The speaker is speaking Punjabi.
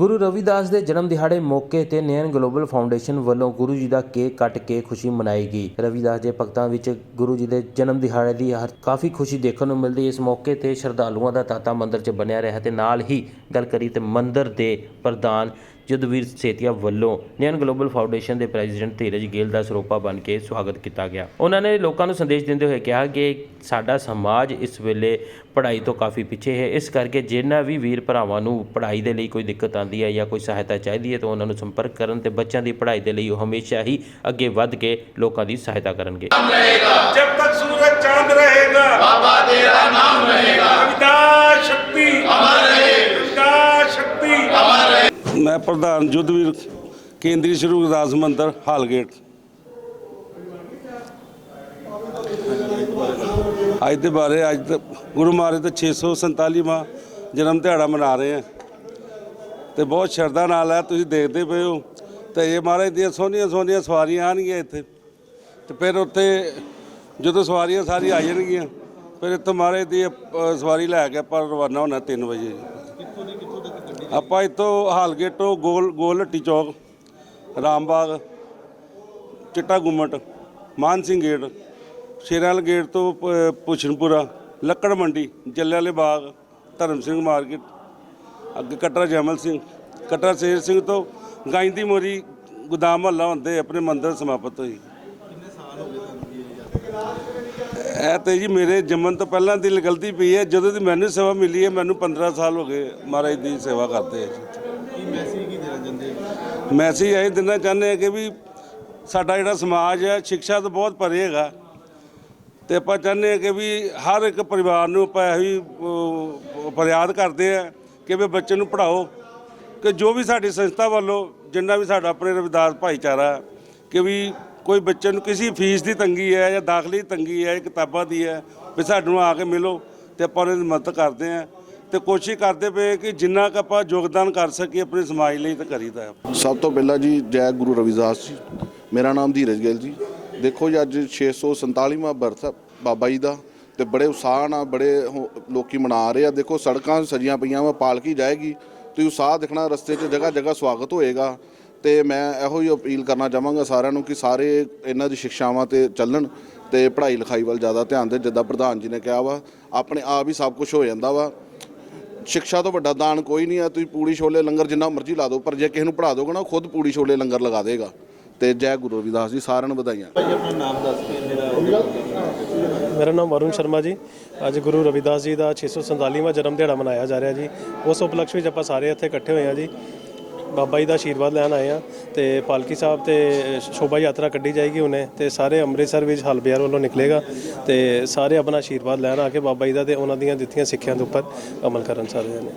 ਗੁਰੂ ਰਵਿਦਾਸ ਦੇ ਜਨਮ ਦਿਹਾੜੇ ਮੌਕੇ ਤੇ ਨੈਨ ਗਲੋਬਲ ਫਾਊਂਡੇਸ਼ਨ ਵੱਲੋਂ ਗੁਰੂ ਜੀ ਦਾ ਕੇਕ ਕੱਟ ਕੇ ਖੁਸ਼ੀ ਮਨਾਈ ਗਈ। ਰਵਿਦਾਸ ਦੇ ਭਗਤਾਂ ਵਿੱਚ ਗੁਰੂ ਜੀ ਦੇ ਜਨਮ ਦਿਹਾੜੇ ਦੀ ਹਰ ਕਾਫੀ ਖੁਸ਼ੀ ਦੇਖਣ ਨੂੰ ਮਿਲਦੀ। ਇਸ ਮੌਕੇ ਤੇ ਸ਼ਰਧਾਲੂਆਂ ਦਾ ਤਾਤਾ ਮੰਦਿਰ 'ਚ ਬਣਿਆ ਰਿਹਾ ਤੇ ਨਾਲ ਹੀ ਗੱਲ ਕਰੀ ਤੇ ਮੰਦਿਰ ਦੇ ਪ੍ਰਧਾਨ ਜਦਵੀਰ ਸੇਤੀਆ ਵੱਲੋਂ ਨਿਆਨ ਗਲੋਬਲ ਫਾਊਂਡੇਸ਼ਨ ਦੇ ਪ੍ਰੈਜ਼ੀਡੈਂਟ ਧੀਰਜ ਗਿੱਲ ਦਾ ਸਰੋਪਾ ਬਣ ਕੇ ਸਵਾਗਤ ਕੀਤਾ ਗਿਆ। ਉਹਨਾਂ ਨੇ ਲੋਕਾਂ ਨੂੰ ਸੰਦੇਸ਼ ਦਿੰਦੇ ਹੋਏ ਕਿਹਾ ਕਿ ਸਾਡਾ ਸਮਾਜ ਇਸ ਵੇਲੇ ਪੜ੍ਹਾਈ ਤੋਂ ਕਾਫੀ ਪਿੱਛੇ ਹੈ। ਇਸ ਕਰਕੇ ਜਿਨ੍ਹਾਂ ਵੀ ਵੀਰ ਭਰਾਵਾਂ ਨੂੰ ਪੜ੍ਹਾਈ ਦੇ ਲਈ ਕੋਈ ਦਿੱਕਤ ਆਉਂਦੀ ਹੈ ਜਾਂ ਕੋਈ ਸਹਾਇਤਾ ਚਾਹੀਦੀ ਹੈ ਤਾਂ ਉਹਨਾਂ ਨੂੰ ਸੰਪਰਕ ਕਰਨ ਤੇ ਬੱਚਿਆਂ ਦੀ ਪੜ੍ਹਾਈ ਦੇ ਲਈ ਉਹ ਹਮੇਸ਼ਾ ਹੀ ਅੱਗੇ ਵੱਧ ਕੇ ਲੋਕਾਂ ਦੀ ਸਹਾਇਤਾ ਕਰਨਗੇ। ਜਦ ਤੱਕ ਸੂਰਜ ਚਾਂਦ ਰਹੇਗਾ ਬਾਬਾ ਤੇਰਾ ਨਾਮ ਰਹੇਗਾ। ਸ਼ਕਤੀ ਮੈਂ ਪ੍ਰਧਾਨ ਯੁੱਧਵੀਰ ਕੇਂਦਰੀ ਸ਼੍ਰੀ ਗੁਰਦਾਸ ਮੰਦਰ, ਹਾਲਗੇਟ। ਅੱਜ ਦੇ ਬਾਰੇ, ਅੱਜ ਗੁਰੂ ਮਹਾਰਾਜ ਦਾ 647ਵਾਂ ਜਨਮ ਦਿਹਾੜਾ ਮਨਾ ਰਹੇ ਆ। ਤੇ ਬਹੁਤ ਸ਼ਰਧਾ ਨਾਲ ਆ, ਤੁਸੀਂ ਦੇਖਦੇ ਪਏ ਹੋ। ਤੇ ਇਹ ਮਹਾਰਾਜ ਦੀਆਂ ਸੋਹਣੀਆਂ ਸੋਹਣੀਆਂ ਸਵਾਰੀਆਂ ਆਣਗੀਆਂ ਇੱਥੇ। ਤੇ ਫਿਰ ਉੱਥੇ ਜਦੋਂ ਸਵਾਰੀਆਂ ਸਾਰੀ ਆ ਜਾਣਗੀਆਂ, ਫਿਰ ਇੱਥੇ ਮਹਾਰਾਜ ਦੀ ਸਵਾਰੀ ਲੈ ਕੇ ਆਪਾਂ ਰਵਾਨਾ ਹੋਣਾ 3 ਵਜੇ। ਆਪਾਂ ਇੱਥੋਂ ਹਾਲਗੇਟ ਤੋਂ ਗੋਲ ਗੋਲ ਹੱਟੀ ਚੌਕ, ਰਾਮਬਾਗ, ਚਿੱਟਾ ਗੁੰਮਟ, ਮਾਨ ਸਿੰਘ ਗੇਟ ਸ਼ੇਰਾਲ ਗੇਟ ਤੋਂ ਪ- ਪੁਸ਼ਨਪੁਰਾ, ਲੱਕੜ ਮੰਡੀ, ਜੱਲੇ ਵਾਲੇ ਬਾਗ, ਧਰਮ ਸਿੰਘ ਮਾਰਕੀਟ, ਅੱਗੇ ਕਟਰਾ ਜਮਲ ਸਿੰਘ, ਕਟਰਾ ਸ਼ੇਰ ਸਿੰਘ ਤੋਂ ਗਾਇੰਦੀ ਮੋਰੀ, ਗੋਦਾਮ ਮਹੱਲਾ ਹੁੰਦੇ ਆਪਣੇ ਮੰਦਰ ਸਮਾਪਤ ਹੋਈ। ਇਹ ਤੇ ਜੀ ਮੇਰੇ ਜੰਮਣ ਤੋਂ ਪਹਿਲਾਂ ਦੀ ਗਲਤੀ ਪਈ ਹੈ। ਜਦੋਂ ਦੀ ਮੈਨੂੰ ਸੇਵਾ ਮਿਲੀ ਹੈ ਮੈਨੂੰ 15 ਸਾਲ ਹੋ ਗਏ ਮਹਾਰਾਜ ਦੀ ਸੇਵਾ ਕਰਦੇ ਆ ਜੀ। ਮੈਸੇਜ ਇਹ ਦੇਣਾ ਚਾਹੁੰਦੇ ਹਾਂ ਕਿ ਵੀ ਸਾਡਾ ਜਿਹੜਾ ਸਮਾਜ ਹੈ ਸਿੱਖਿਆ ਤੋਂ ਬਹੁਤ ਪਰੇ ਹੈਗਾ। ਤੇ ਆਪਾਂ ਚਾਹੁੰਦੇ ਹਾਂ ਕਿ ਵੀ ਹਰ ਇੱਕ ਪਰਿਵਾਰ ਨੂੰ ਆਪਾਂ ਇਹੀ ਫਰਿਆਦ ਕਰਦੇ ਆ ਕਿ ਵੀ ਬੱਚੇ ਨੂੰ ਪੜ੍ਹਾਓ ਕਿ ਜੋ ਵੀ ਸਾਡੀ ਸੰਸਥਾ ਵੱਲੋਂ ਜਿੰਨਾ ਵੀ ਸਾਡਾ ਆਪਣੇ ਰਵਿਦਾਸ ਭਾਈਚਾਰਾ ਕਿ ਵੀ ਕੋਈ ਬੱਚੇ ਨੂੰ ਕਿਸੇ ਫੀਸ ਦੀ ਤੰਗੀ ਹੈ ਜਾਂ ਦਾਖਲੇ ਦੀ ਤੰਗੀ ਹੈ ਕਿਤਾਬਾਂ ਦੀ ਹੈ, ਵੀ ਸਾਨੂੰ ਆ ਕੇ ਮਿਲੋ ਤੇ ਆਪਾਂ ਉਹਨਾਂ ਦੀ ਮਦਦ ਕਰਦੇ ਆ ਤੇ ਕੋਸ਼ਿਸ਼ ਕਰਦੇ ਪਏ ਕਿ ਜਿੰਨਾ ਕੁ ਆਪਾਂ ਯੋਗਦਾਨ ਕਰ ਸਕੀਏ ਆਪਣੇ ਸਮਾਜ ਲਈ ਤਾਂ ਕਰੀਦਾ ਹੈ। ਸਭ ਤੋਂ ਪਹਿਲਾਂ ਜੀ ਜੈ ਗੁਰੂ ਰਵਿਦਾਸ ਜੀ, ਮੇਰਾ ਨਾਮ ਧੀਰਜ ਗਿੱਲ ਜੀ। ਦੇਖੋ ਜੀ ਅੱਜ 647ਵਾਂ ਬਰਥ ਬਾਬਾ ਜੀ ਦਾ ਤੇ ਬੜੇ ਉਤਸ਼ਾਹ ਨਾਲ ਬੜੇ ਹੋ- ਲੋਕੀ ਮਨਾ ਰਹੇ ਆ। ਦੇਖੋ ਸੜਕਾਂ ਸਜੀਆਂ ਪਈਆਂ ਵਾ, ਪਾਲਕੀ ਜਾਏਗੀ ਤੁਸੀਂ ਉਤਸ਼ਾਹ ਦੇਖਣਾ ਰਸਤੇ 'ਚ ਜਗ੍ਹਾ ਜਗ੍ਹਾ ਸਵਾਗਤ ਹੋਏਗਾ। ਤੇ ਮੈਂ ਇਹੋ ਹੀ ਅਪੀਲ ਕਰਨਾ ਚਾਹਾਂਗਾ ਸਾਰਿਆਂ ਨੂੰ ਕਿ ਸਾਰੇ ਇਹਨਾਂ ਦੀ ਸਿੱਖਿਆਵਾਂ ਤੇ ਚੱਲਣ ਤੇ ਪੜ੍ਹਾਈ ਲਿਖਾਈ ਵੱਲ ਜ਼ਿਆਦਾ ਧਿਆਨ ਦੇ ਜਿੱਦਾਂ ਪ੍ਰਧਾਨ ਜੀ ਨੇ ਕਿਹਾ ਵਾ ਆਪਣੇ ਆਪ ਹੀ ਸਭ ਕੁਝ ਹੋ ਜਾਂਦਾ ਵਾ। ਸਿੱਖਿਆ ਤੋਂ ਵੱਡਾ ਦਾਨ ਕੋਈ ਨਹੀਂ ਆ ਤੁਸੀਂ ਪੂੜੀ ਛੋਲੇ ਲੰਗਰ ਜਿੰਨਾ ਮਰਜ਼ੀ ਲਾ ਦਿਓ ਪਰ ਜੇ ਕਿਸੇ ਨੂੰ ਪੜ੍ਹਾ ਦੋਗੇ ਨਾ ਉਹ ਖੁਦ ਪੂੜੀ ਛੋਲੇ ਲੰਗਰ ਲਗਾ ਦੇਗਾ। ਤੇ ਜੈ ਗੁਰੂ ਰਵਿਦਾਸ ਜੀ ਸਾਰਿਆਂ ਨੂੰ ਵਧਾਈਆਂ। ਮੇਰਾ ਨਾਮ ਵਰੁਣ ਸ਼ਰਮਾ ਜੀ। ਅੱਜ ਗੁਰੂ ਰਵਿਦਾਸ ਜੀ ਦਾ 647ਵਾਂ ਜਨਮ ਦਿਹਾੜਾ ਮਨਾਇਆ ਜਾ ਰਿਹਾ ਜੀ। ਉਸ ਉਪਲਕਸ਼ ਵਿੱਚ ਆਪਾਂ ਸਾਰੇ ਇੱਥੇ ਇਕੱਠੇ ਹੋਏ ਆ ਜੀ। ਬਾਬਾ ਜੀ ਦਾ ਆਸ਼ੀਰਵਾਦ ਲੈਣ ਆਏ ਆ ਤੇ ਪਾਲਕੀ ਸਾਹਿਬ ਤੇ ਸ਼ੋਭਾ ਯਾਤਰਾ ਕੱਢੀ ਜਾਏਗੀ ਉਹਨੇ ਤੇ ਸਾਰੇ ਅੰਮ੍ਰਿਤਸਰ ਵਿੱਚ ਹਲਬਿਆਰ ਵੱਲੋਂ ਨਿਕਲੇਗਾ ਤੇ ਸਾਰੇ ਆਪਣਾ ਆਸ਼ੀਰਵਾਦ ਲੈਣ ਆ ਕੇ ਬਾਬਾ ਜੀ ਦਾ ਤੇ ਉਹਨਾਂ ਦੀਆਂ ਦਿੱਤੀਆਂ ਸਿੱਖਿਆ ਦੇ ਉੱਪਰ ਅਮਲ ਕਰਨ ਸਾਰੇ ਨੇ